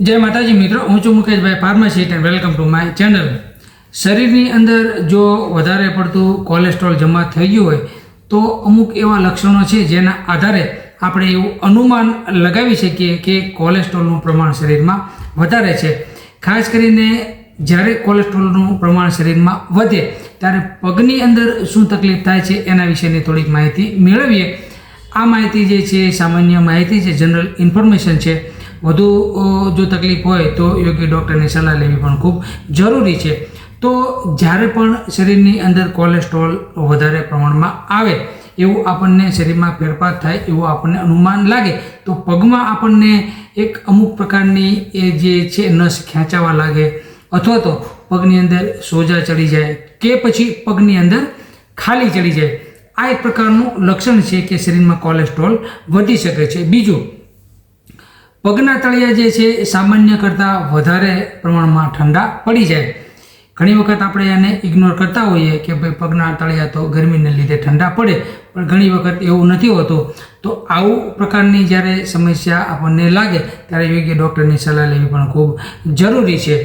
જય માતાજી મિત્રો, હું છું Mukeshbhai pharmacist and welcome to my channel શરીરની અંદર જો વધારે પડતું કોલેસ્ટ્રોલ જમા થઈ ગયું હોય, તો અમુક એવા લક્ષણો છે જેના આધારે આપણે એવું અનુમાન લગાવી શકીએ કે કોલેસ્ટ્રોલનું પ્રમાણ શરીરમાં વધારે છે. ખાસ કરીને જ્યારે કોલેસ્ટ્રોલનું પ્રમાણ શરીરમાં વધે, ત્યારે પગની અંદર શું તકલીફ થાય છે એના વિશેની થોડીક માહિતી મેળવીએ. આ માહિતી જે છે સામાન્ય માહિતી છે જનરલ ઇન્ફોર્મેશન છે. વધુ જો તકલીફ હોય તો યોગ્ય ડૉક્ટરની સલાહ લેવી પણ ખૂબ જરૂરી છે. તો જ્યારે પણ શરીરની અંદર કોલેસ્ટ્રોલ વધારે પ્રમાણમાં આવે, એવું આપણને શરીરમાં ફેરફાર થાય, એવું આપણને અનુમાન લાગે, તો પગમાં આપણને એક અમુક પ્રકારની એ જે છે નસ ખેંચાવા લાગે, અથવા તો પગની અંદર સોજા ચડી જાય કે પછી પગની અંદર ખાલી ચડી જાય. આ એક પ્રકારનું લક્ષણ છે કે શરીરમાં કોલેસ્ટ્રોલ વધી શકે છે. બીજું પગના તળિયા જે છે એ સામાન્ય કરતાં વધારે પ્રમાણમાં ઠંડા પડી જાય. ઘણી વખત આપણે એને ઇગ્નોર કરતા હોઈએ કે ભાઈ પગના તળિયા તો ગરમીને લીધે ઠંડા પડે, પણ ઘણી વખત એવું નથી હોતું. તો આવું પ્રકારની જ્યારે સમસ્યા આપણને લાગે, ત્યારે યોગ્ય ડૉક્ટરની સલાહ લેવી પણ ખૂબ જરૂરી છે.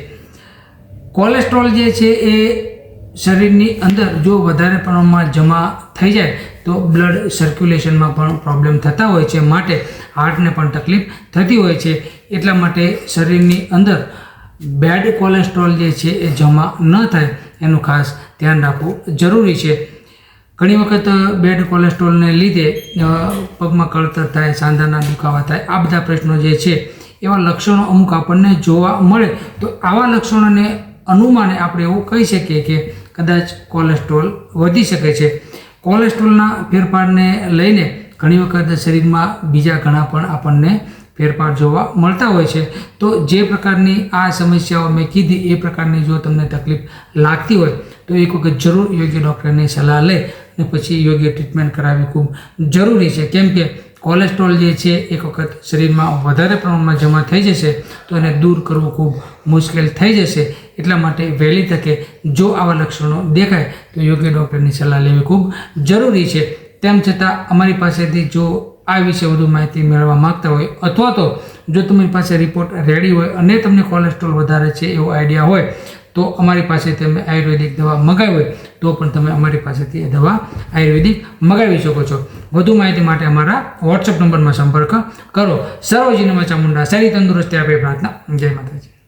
કોલેસ્ટ્રોલ જે છે એ શરીરની અંદર જો વધારે પ્રમાણમાં જમા થઈ જાય તો બ્લડ સર્ક્યુલેશનમાં પણ પ્રોબ્લેમ થતા હોય છે. માટે હાર્ટને પણ તકલીફ થતી હોય છે. એટલા માટે શરીરની અંદર બેડ કોલેસ્ટ્રોલ જે છે એ જમા ન થાય એનું ખાસ ધ્યાન રાખવું જરૂરી છે. ઘણી વખત બેડ કોલેસ્ટ્રોલને લીધે પગમાં કળતર થાય, સાંધાના દુખાવા થાય, આ બધા પ્રશ્નો જે છે, એવા લક્ષણો અમુક આપણને જોવા મળે. તો આવા લક્ષણોને અનુમાને આપણે એવું કહી શકીએ કે કદાચ કોલેસ્ટ્રોલ વધી શકે છે. કોલેસ્ટ્રોલના ફેરફારને લઈને ઘણી વખત શરીરમાં બીજા ઘણા પણ આપણને ફેરફાર જોવા મળતા હોય છે. તો જે પ્રકારની આ સમસ્યાઓ મેં કીધી એ પ્રકારની જો તમને તકલીફ લાગતી હોય, તો એક વખત જરૂર યોગ્ય ડૉક્ટરની સલાહ લે અને પછી યોગ્ય ટ્રીટમેન્ટ કરાવવી ખૂબ જરૂરી છે. કેમ કે કોલેસ્ટ્રોલ જે છે, એક વખત શરીરમાં વધારે પ્રમાણમાં જમા થઈ જશે, તો એને દૂર કરવું ખૂબ મુશ્કેલ થઈ જશે. એટલા માટે વહેલી તકે જો આવા લક્ષણો દેખાય, તો યોગ્ય ડૉક્ટરની સલાહ લેવી ખૂબ જરૂરી છે. તેમ છતાં, અમારી પાસેથી જો આ વિશે વધુ માહિતી મેળવવા માંગતા હોય, અથવા તો જો તમારી પાસે રિપોર્ટ રેડી હોય અને તમને કોલેસ્ટ્રોલ વધારે છે એવો આઈડિયા હોય તો અમારી પાસે તમે આયુર્વેદિક દવા મગાવી હોય, તો પણ તમે અમારી પાસેથી એ દવા આયુર્વેદિક મગાવી શકો છો. વધુ માહિતી માટે અમારા વોટ્સઅપ નંબરમાં સંપર્ક કરો. સર્વજીનમાં ચામુંડા સારી તંદુરસ્તી આપે પ્રાર્થના. જય માતાજી.